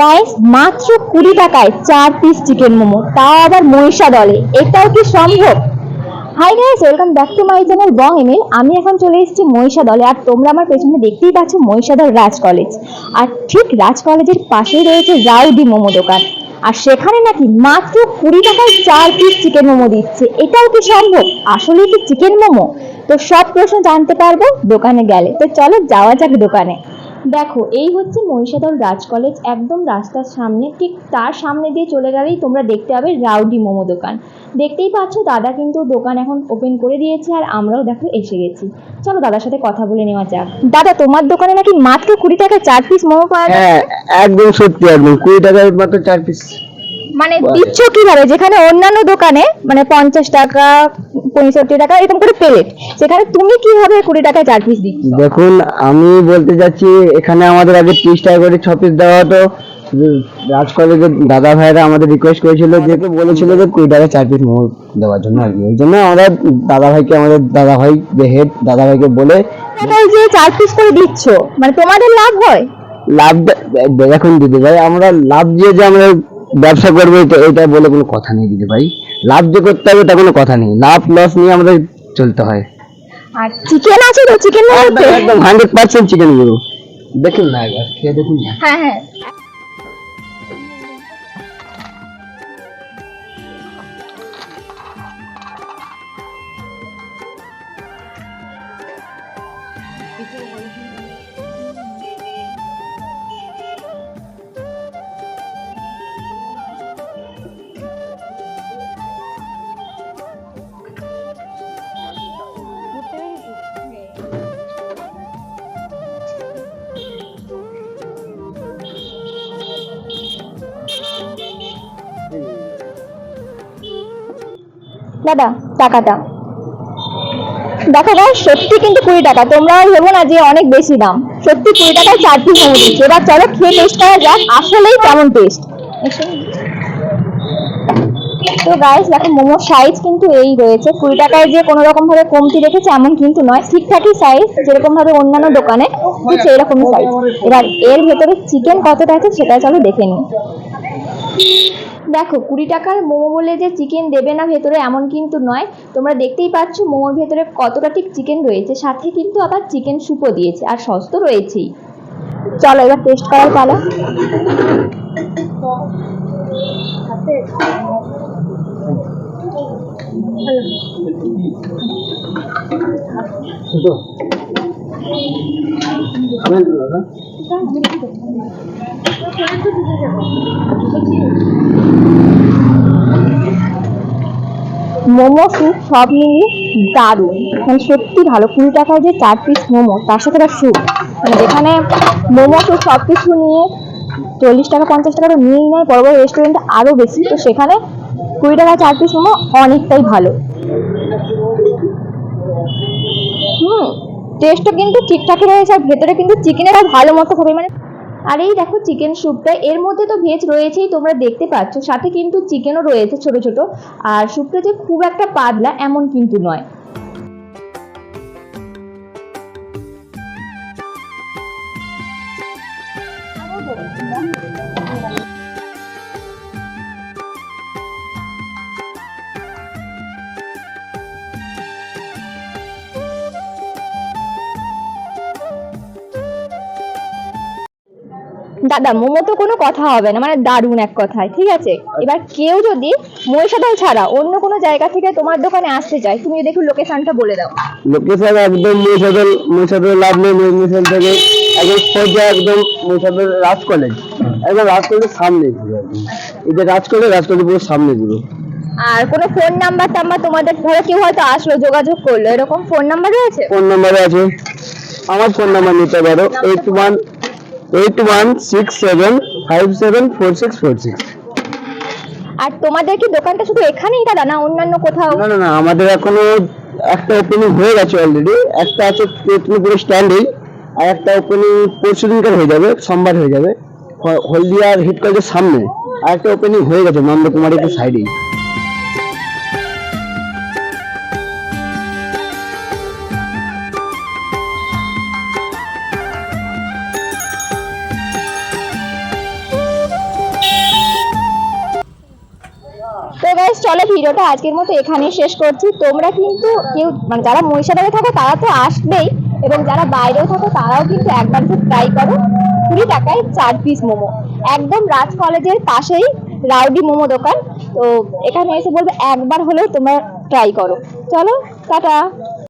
Guys মাত্র কুড়ি টাকায় চার পিস চিকেন মোমো, তাও আবার মহিষা দলে এটাও কি সম্ভব? Hi guys welcome back to my channel Bong Emil আমি এখন চলে এসেছি মহিষা দলে আর তোমরা আমার পেছনে দেখতেই পাচ্ছ মহিষাদল রাজ কলেজ আর ঠিক রাজ কলেজের পাশেই রয়েছে রাউডি মোমো দোকান। আর সেখানে নাকি মাত্র কুড়ি টাকায় চার পিস চিকেন মোমো দিচ্ছে। এটাও কি সম্ভব? আসলে কি চিকেন মোমো? তো সব প্রশ্ন জানতে পারব দোকানে গেলে। তো চলো যাওয়া যাক দোকানে। দেখো, এই হচ্ছে মহিষাদল রাজ কলেজ, একদম রাস্তার সামনে, ঠিক তার সামনে দিয়ে চলে গেলেই তোমরা দেখতে পাবে রাউডি মোমো দোকান। দেখতেই পাচ্ছ দাদা কিন্তু দোকান এখন ওপেন করে দিয়েছে আর আমরাও দেখো এসে গেছি। চলো দাদার সাথে কথা বলে নেওয়া যাক। দাদা, তোমার দোকানে নাকি মাত্র কুড়ি টাকায় চার পিস মোমো পাওয়া যায় হ্যাঁ একদম সত্যি, একদম। কুড়ি টাকায় মাত্র চার পিস মানে দিচ্ছ কীভাবে? যেখানে অন্যান্য দোকানে মানে পঞ্চাশ টাকা পঁয়ষট্টি টাকা এরকম করে প্লেট সেখানে তুমি কীভাবে কুড়ি টাকায় চার পিস দিচ্ছ? দেখুন আমি বলতে চাচ্ছি এখানে আমাদের আগে ত্রিশ টাকা করে ছ পিস দেওয়া হতো। রাজ কলেজের দাদা ভাইরা আমাদের রিকোয়েস্ট করেছিল যে বলেছিল যে কুড়ি টাকা চার পিস মোমো দেওয়ার জন্য আর কি। ওই জন্য আমরা দাদা ভাইকে আমাদের দাদা ভাই যে হেড দাদা ভাইকে বলে যে চার পিস করে দিচ্ছ মানে তোমাদের লাভ হয়? লাভ দেখুন দিদি ভাই আমরা লাভ দিয়ে যে আমরা ব্যবসা করব এটা এটা বলে কোনো কথা নেই দিদি ভাই। লাভ যে করতে হবে তা কোনো কথা নেই। লাভ লস নিয়ে আমাদের চলতে হয়। আর চিকেন আছে তো? চিকেন একদম একদম হান্ড্রেড পার্সেন্ট চিকেনগুলো দেখুন না একবার খেয়ে দেখুন না। হ্যাঁ হ্যাঁ। দাদা, টাকাটা। দেখো ভাই, সত্যি কিন্তু কুড়ি টাকা। তোমরা ভেবো না যে অনেক বেশি দাম। সত্যি কুড়ি টাকায় চার পিস মোমো দিচ্ছে এবার চলো খেয়ে টেস্ট করা যাক। আসলেই কেমন টেস্ট তো গাইস দেখো মোমোর সাইজ কিন্তু এই রয়েছে। কুড়ি টাকায় যে কোনো রকম ভাবে কমতি রেখেছে, এমন কিন্তু নয়। ঠিকঠাকই সাইজ যেরকম ভাবে অন্যান্য দোকানে সেই রকমই সাইজ এবার এর ভেতরে চিকেন কতটা আছে, সেটা চলো দেখে নিই। দেখো কুড়ি টাকার মোমো বলে যে চিকেন দেবে না ভেতরে এমন কিন্তু নয়। তোমরা দেখতেই পাচ্ছ মোমোর ভেতরে কতটা ঠিক চিকেন রয়েছে সাথে কিন্তু আবার চিকেন স্যুপও দিয়েছে আর সস তো রয়েছেই। চলো এবার টেস্ট করার পালা। মোমো স্যুপ সব মিলিয়ে দারুণ। মানে সত্যি ভালো। কুড়ি টাকায় যে চার পিস মোমো, তার সাথে একটা স্যুপ মানে যেখানে মোমো স্যুপ সব কিছু নিয়ে চল্লিশ টাকা, পঞ্চাশ টাকা তো নিয়েই নেয় বড় বড় রেস্টুরেন্টে আরও বেশি। তো সেখানে কুড়ি টাকা, চার পিস মোমো অনেকটাই ভালো। হুম টেস্টও কিন্তু ঠিকঠাকই রয়েছে, আর ভেতরে কিন্তু চিকেনেরও ভালো মতো হবে। মানে আর এই দেখো চিকেন স্যুপটা এর মধ্যে তো ভেজ রয়েছেই, তোমরা দেখতে পাচ্ছ। সাথে কিন্তু চিকেনও রয়েছে ছোট ছোট। আর স্যুপটা যে খুব একটা পাতলা, এমন কিন্তু নয়। দাদা মোমো তো কোনো কথা হবে না মানে দারুণ এক কথায় ঠিক আছে? এবার কেউ যদি মহিষাদল ছাড়া অন্য কোনো জায়গা থেকে তোমার দোকানে আসতে চায় তুমি যদি একটু লোকেশনটা বলে দাও। লোকেশন একদম মহিষাদল মহিষাদল লাভ নেই মহিষাদল থেকে একদম সোজা একদম মহিষাদল রাজ কলেজ। একদম রাজ কলেজের সামনে যে রাজ কলেজ রাজ কলেজ পুরো সামনে পুরো। আর কোনো ফোন নাম্বার টাম্বার তোমাদের ধরো কেউ হয়তো আসলো যোগাযোগ করল এরকম ফোন নাম্বার রয়েছে? ফোন নাম্বারে আছে। আমার ফোন নাম্বার নিতে পারো eight one eight one six seven five seven four six four six আর তোমাদের কি দোকানটা শুধু এখানেই দাদা না অন্যান্য কোথাও? না না না আমাদের এখনও একটা ওপেনিং হয়ে গেছে অলরেডি একটা আছে তেঁতুলপুর স্ট্যান্ডেই আর একটা ওপেনিং পরশু দিনকার হয়ে যাবে সোমবার হয়ে যাবে। হলদিয়ার হিট কলেজের সামনে। আর একটা ওপেনিং হয়ে গেছে নন্দকুমারীতে সাইডেই চলো ভিডিওটা আজকের মতো এখানেই শেষ করছি। তোমরা কিন্তু কেউ মানে যারা মহিষাদলে থাকো, তারা তো আসবেই। এবং যারা বাইরেও থাকো, তারাও কিন্তু একবার ট্রাই করো। কুড়ি টাকায় চার পিস মোমো। একদম রাজ কলেজের পাশেই রাউডি মোমো দোকান। তো এখানে এসে বলবে, একবার হলেও তোমরা ট্রাই করো। চলো, টাটা।